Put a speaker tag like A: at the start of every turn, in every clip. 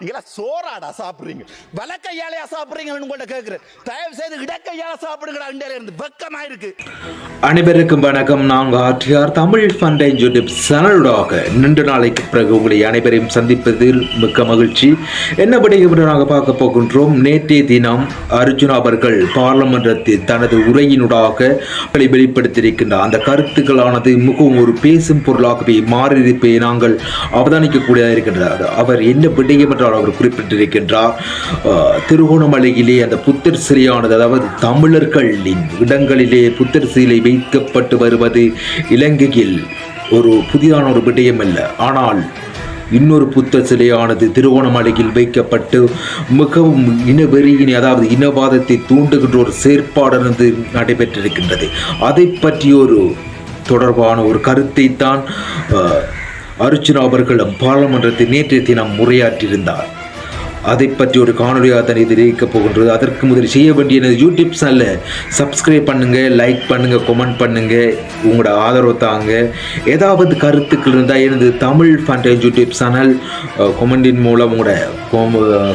A: நீங்களா சோறாடா சாப்பிடுறீங்க. வலக்கையாலையா சாப்பிடுறீங்கன்னு உங்கள்ட்ட கேட்குறேன் தயவு செய்து இடக்கையால சாப்பிடுங்கடா இந்தியால இருந்து. வெக்கமாக இருக்கு
B: அனைவருக்கும் வணக்கம். நாங்கள் ஆற்றியார் தமிழ் ஃபண்டை யூடியூப் சேனலோடாக நின்று நாளைக்கு பிறகு உங்களை அனைவரையும் சந்திப்பதில் மிக்க மகிழ்ச்சி. என்னபடி இன்று நாங்கள் பார்க்க போகின்றோம். நேற்றைய தினம் அர்ஜுன் அவர்கள் பார்லமென்றத்தில் தனது உரையினூடாக அவளை வெளிப்படுத்தியிருக்கின்றார். அந்த கருத்துக்களானது மிகவும் ஒரு பேசும் பொருளாகவே மாறியிருப்பை நாங்கள் அவதானிக்கக்கூடியதாக இருக்கின்றார் அவர் என்ன விடயம் என்றால் அவர் குறிப்பிட்டிருக்கின்றார் திருகோணமலையிலே அந்த புத்தர் சிலையானது அதாவது தமிழர்களின் இடங்களிலே புத்தர் சிலை வைக்கப்பட்டு வருவது இலங்கையில் ஒரு புதிதான ஒரு விடயம் அல்ல ஆனால் இன்னொரு புத்த சிலையானது திருவோணமலையில் வைக்கப்பட்டு மிகவும் இனவெறியினை அதாவது இனவாதத்தை தூண்டுகின்ற ஒரு செயற்பாடானது நடைபெற்றிருக்கின்றது. அதை பற்றி ஒரு தொடர்பான ஒரு கருத்தை தான் அர்ச்சுனா அவர்கள் பாராளுமன்றத்தில் நேற்றைய தினம் உரையாற்றியிருந்தார். அதை பற்றி ஒரு காணொலியாக தான் இது இருக்க போகின்றது. அதற்கு முதல் செய்ய வேண்டிய யூடியூப் சேனலை சப்ஸ்கிரைப் பண்ணுங்க லைக் பண்ணுங்க கமெண்ட் பண்ணுங்க உங்களோட ஆதரவு தாங்க. ஏதாவது கருத்துக்கள் இருந்தால் எனது தமிழ் ஃபண்டேஜ் யூடியூப் சேனல் கொமெண்டின் மூலம் உங்களோட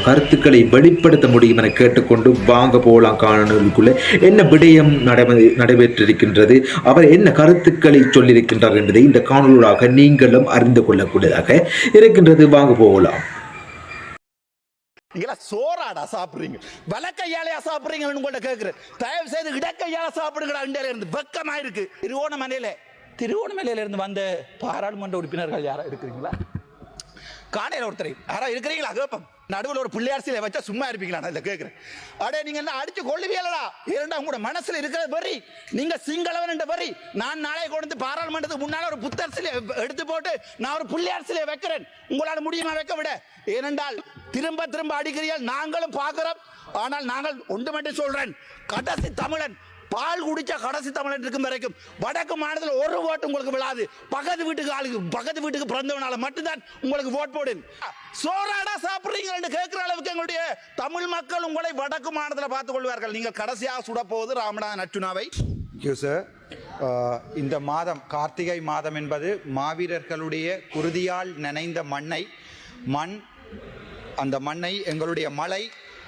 B: கருத்துக்களை வெளிப்படுத்த முடியும் என கேட்டுக்கொண்டு வாங்க போகலாம் காணொலிக்குள்ளே என்ன விடயம் நடை நடைபெற்றிருக்கின்றது அவர் என்ன கருத்துக்களை சொல்லியிருக்கின்றார் என்பதை இந்த காணொலியாக நீங்களும் அறிந்து கொள்ளக்கூடியதாக இருக்கின்றது. வாங்க போகலாம்.
A: நீங்களா சோறாடா சாப்பிடுறீங்க. வலக்கையாலையா சாப்பிட்றீங்கன்னு உங்கள்ட்ட கேட்குறேன் தயவு செய்து இடக்கையால சாப்பிடுங்கடா இந்தியால இருந்து வெக்கமாக இருக்கு திருவோணமலையில திருவோணமலையில இருந்து வந்த பாராளுமன்ற உறுப்பினர்கள் யாரா இருக்கிறீங்களா? காணையில் ஒருத்தர். யாரா இருக்கிறீங்களா? கேப்பம். நடுவில் ஒரு பிள்ளையார் சிலை வச்சா சும்மா இருப்பீங்களா? நான் இதில் கேட்குறேன் அடே நீங்கள் என்ன அடிச்சு கொள்ளுவீங்களா இரண்டா உங்களோட மனசில் இருக்கிற வரி நீங்கள் சிங்களவன் என்ற வரி நான் நாளை கொண்டு வந்து பாராளுமன்றத்துக்கு முன்னால் ஒரு புத்தர் சிலை எடுத்து போட்டு நான் ஒரு பிள்ளையார் சிலையை வைக்கிறேன். உங்களால் முடியுமா வைக்க விட? ஏனென்றால் திரும்ப திரும்ப அடிக்கிறீர்கள். நாங்களும் பார்க்குறோம். ஆனால் நாங்கள் ஒன்று மட்டும் சொல்கிறேன் கடைசி தமிழன் பால் குடிச்ச கடைசி தமிழன் இருக்கும் வரைக்கும். வடக்கு மாநிலத்தில் ஒரு ஓட்டு உங்களுக்கு விழாது. பக்கத்து வீட்டுக்கு ஆளுக்கு பக்கத்து வீட்டுக்கு பிறந்தவனால மட்டும்தான் உங்களுக்கு ஓட் போடு சோறாடா சாப்பிடுறீங்க கேட்கிற அளவுக்கு எங்களுடைய தமிழ் மக்கள் உங்களை வடக்கு மாநிலத்தில் பார்த்துக் கொள்வார்கள். நீங்கள் கடைசியாக சுடப்போவது ராமநாத ராமநாதன் அச்சுனாவை
C: சார் இந்த மாதம் கார்த்திகை மாதம் என்பது மாவீரர்களுடைய குருதியால் நினைந்த மண்ணை மண் அந்த மண்ணை எங்களுடைய மலை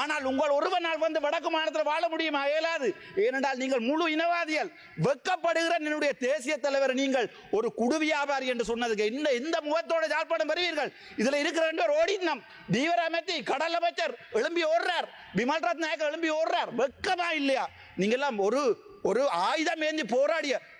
C: ஆனால் உங்கள் ஒருவனால் வந்து வடக்கு மாநிலத்தில் வாழ முடியுமா? இயலாது. ஏனென்றால் நீங்கள் முழு இனவாதிகள். வெக்கப்படுகிற என்னுடைய தேசிய தலைவர் நீங்கள் ஒரு குடு வியாபாரி என்று சொன்னதுக்கு இந்த இந்த முகத்தோட ஜாழ்ப்பாணம் பெறுவீர்கள் இதுல இருக்கிற ரெண்டு பேர் ஓடினம் தீவிர அமைத்தி கடல் அமைச்சர் எழும்பி ஓடுறார். விமல் ரத் நாயக்கர் எழும்பி ஓடுறார். வெக்கமா இல்லையா? நீங்க எல்லாம் ஒரு ஒரு ஆயுதம் ஏந்தி போராடிய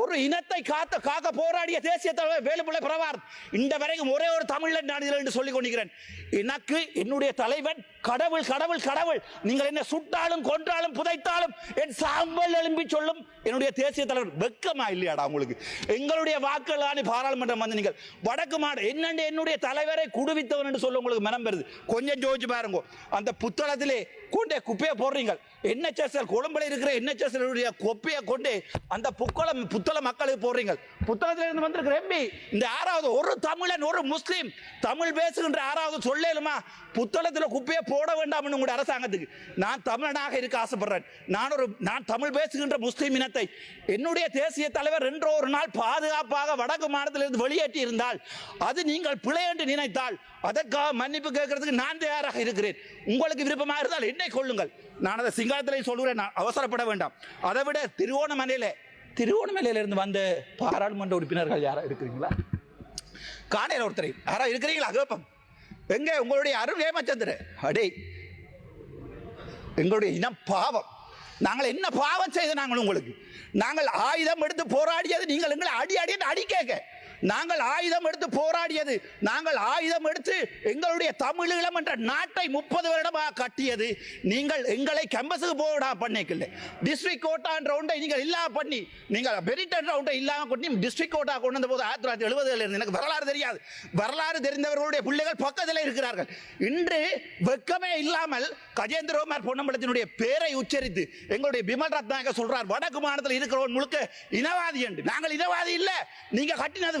C: ஒரு இனத்தை காத்த காக்க போராடிய தேசிய தலைவர் வேலுப்பிள்ளை பிரபார் இந்த வரைக்கும் ஒரே ஒரு தமிழன் நான் இதில் என்று சொல்லிக் கொண்டிருக்கிறேன். எனக்கு என்னுடைய தலைவன் கடவுள் கடவுள் கடவுள். நீங்கள் என்ன சுட்டாலும் கொன்றாலும் புதைத்தாலும் என் சாம்பல் எழும்பி சொல்லும் என்னுடைய தேசிய தலைவர். வெக்கமா இல்லையாடா உங்களுக்கு? எங்களுடைய வாக்குகளான பாராளுமன்றம் வந்து நீங்கள் வடக்கு மாடு என்னண்டு என்னுடைய தலைவரை குடுவித்தவன் என்று சொல்ல உங்களுக்கு மனம் பெறுது கொஞ்சம் ஜோதிச்சு பாருங்க. அந்த புத்தளத்திலே கொண்டே குப்பையை போடுறீங்க என்ஹெச்எஸ்எல் கொழும்புல இருக்கிற என்ஹெச்எஸ்எல் உடைய குப்பையை கொண்டு அந்த புத்தளம் புத்தள மக்களுக்கு போடுறீங்க புத்தளத்தில் இருந்து வந்திருக்கிற எம்பி இந்த ஆறாவது ஒரு தமிழன் ஒரு முஸ்லீம். தமிழ் பேசுகின்ற ஆறாவது சொல்லேலுமா புத்தளத்தில் குப்பையை போட வேண்டாம்னு உங்களுடைய அரசாங்கத்துக்கு. நான் தமிழனாக இருக்க ஆசைப்படுறேன். நான் ஒரு நான் தமிழ் பேசுகின்ற முஸ்லீம் இனத்தை என்னுடைய தேசிய தலைவர் என்ற ஒரு நாள் பாதுகாப்பாக வடக்கு மாநிலத்திலிருந்து வெளியேற்றி இருந்தால் அது நீங்கள் பிழை என்று நினைத்தால் அதற்காக மன்னிப்பு கேட்கறதுக்கு நான் தயாராக இருக்கிறேன். உங்களுக்கு விருப்பமாக இருந்தால் என்னை கொள்ளுங்கள் நான் அதை சிங்களத்திலே சொல்கிறேன் நான் அவசரப்பட வேண்டாம். அதை விட திருவோணமலையில திருவோணமலையில இருந்து வந்த பாராளுமன்ற உறுப்பினர்கள் யாரா இருக்கிறீங்களா? காணையில் ஒருத்தரை. யாரா இருக்கிறீங்களா? கேப்பம். எங்கே? உங்களுடைய அருள் ஏமாச்சந்திர அடே எங்களுடைய இனம் பாவம். நாங்கள் என்ன பாவம் செய்த நாங்கள் உங்களுக்கு? நாங்கள் ஆயுதம் எடுத்து போராடியது நீங்கள் எங்களை அடி அடி அடி கேட்க நாங்கள் ஆயுதம் எடுத்து போராடியது. நாங்கள் ஆயுதம் எடுத்து எங்களுடைய தமிழீழம் என்ற நாட்டை முப்பது வருடமாக கட்டியது. நீங்கள் எங்களை கேம்பஸுக்கு போடா பண்ணிக்கல. டிஸ்ட்ரிக்ட் கோட்டான்ற ரவுண்டை ஒன்றை நீங்கள் இல்லாமல் பண்ணி நீங்கள் பெரிட்டன் ரவுண்டை ஒன்றை இல்லாம பண்ணி டிஸ்ட்ரிக்ட் கோட்டா கொண்டு வந்த போது ஆயிரத்தி தொள்ளாயிரத்தி எழுபதுல இருந்து எனக்கு வரலாறு தெரியாது. வரலாறு தெரிந்தவர்களுடைய பிள்ளைகள் பக்கத்தில் இருக்கிறார்கள். இன்று வெக்கமே இல்லாமல் கஜேந்திரகுமார் பொன்னம்பலத்தினுடைய பேரை உச்சரித்து எங்களுடைய பிமல் ரத்னாக சொல்றார் வடக்கு மாநிலத்தில் இருக்கிறவன் முழுக்க இனவாதி என்று. நாங்கள் இனவாதி இல்லை. நீங்க கட்டினது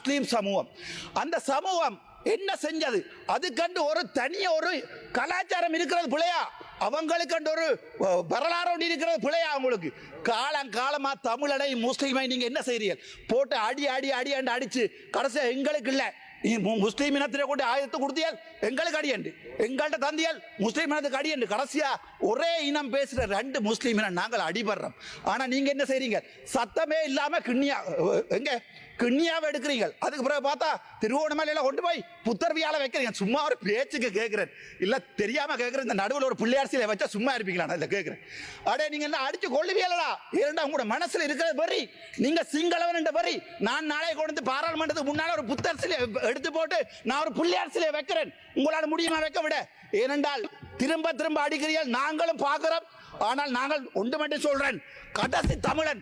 C: முஸ்லீம் சமூகம். அந்த சமூகம் என்ன செஞ்சது? அதுக்கண்டு ஒரு தனிய ஒரு கலாச்சாரம் இருக்கிறது பிள்ளையா? அவங்களுக்கு ஒரு வரலாறு ஒன்று இருக்கிறது பிள்ளையா அவங்களுக்கு? காலம் காலமா தமிழனை முஸ்லீமை நீங்க என்ன செய்றீர்கள் போட்டு அடி அடி அடி அண்டு அடிச்சு கடைசியா எங்களுக்கு இல்லை. நீ முஸ்லீம் இனத்திலே கொண்டு ஆயுதத்தை கொடுத்தியால் எங்களுக்கு அடியண்டு. எங்கள்கிட்ட தந்தியால் முஸ்லீம் இனத்துக்கு அடியண்டு. கடைசியா ஒரே இனம் பேசுற ரெண்டு முஸ்லீம் இனம் நாங்கள் அடிபடுறோம். ஆனா நீங்க என்ன செய்றீங்க? சத்தமே இல்லாம கிண்ணியா எங்க? கிண்ணியாவை எடுக்கிறீங்க அதுக்கு பிறகு பார்த்தா திருவோணமலையில கொண்டு போய் புத்தர்வியால வைக்கிறீங்க. சும்மா ஒரு பேச்சுக்கு கேட்கிறேன். இல்ல தெரியாம கேட்கிறேன். இந்த நடுவில் ஒரு பிள்ளையார் சிலை வச்சா சும்மா இருப்பீங்களா? நான் இதை கேட்கிறேன். அடே நீங்க என்ன அடிச்சு கொள்ளுவீங்களா ஏன்டா உங்களோட மனசுல இருக்கிற வரி நீங்க சிங்களவன் என்ற வரி நான் நாளை கொண்டு வந்து பாராளுமன்றத்துக்கு முன்னால ஒரு புத்தர் சிலை எடுத்து போட்டு நான் ஒரு பிள்ளையார் சிலையை வைக்கிறேன். உங்களால முடியுமா வைக்க விட? ஏனென்றால் திரும்ப திரும்ப அடிக்கிறீர்கள். நாங்களும் பார்க்கிறோம். ஆனால் நாங்கள் ஒன்று மட்டும் சொல்றேன். கடைசி தமிழன்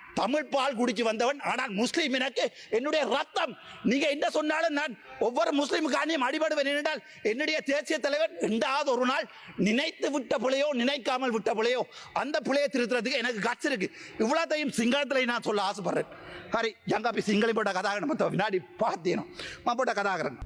C: தமிழ் பால் குடிச்சு வந்தவன். ஆனால் முஸ்லீம் எனக்கு என்னுடைய ரத்தம். நீங்க என்ன சொன்னாலும் நான் ஒவ்வொரு முஸ்லீமுக்கானியும் அடிபடுவேன் என்றால் என்னுடைய தேசிய தலைவர் ரெண்டாவது ஒரு நாள் நினைத்து விட்ட பிள்ளையோ நினைக்காமல் விட்ட பிள்ளையோ அந்த பிள்ளையை திருத்துறதுக்கு எனக்கு கட்சி இருக்கு. இவ்வளோத்தையும் சிங்களத்தில் நான் சொல்ல ஆசைப்படுறேன். ஹரி ஜங்காப்பி சிங்களி போட்ட கதாகரன் மற்ற வினாடி பார்த்தேனும் போட்ட கதாகரன்.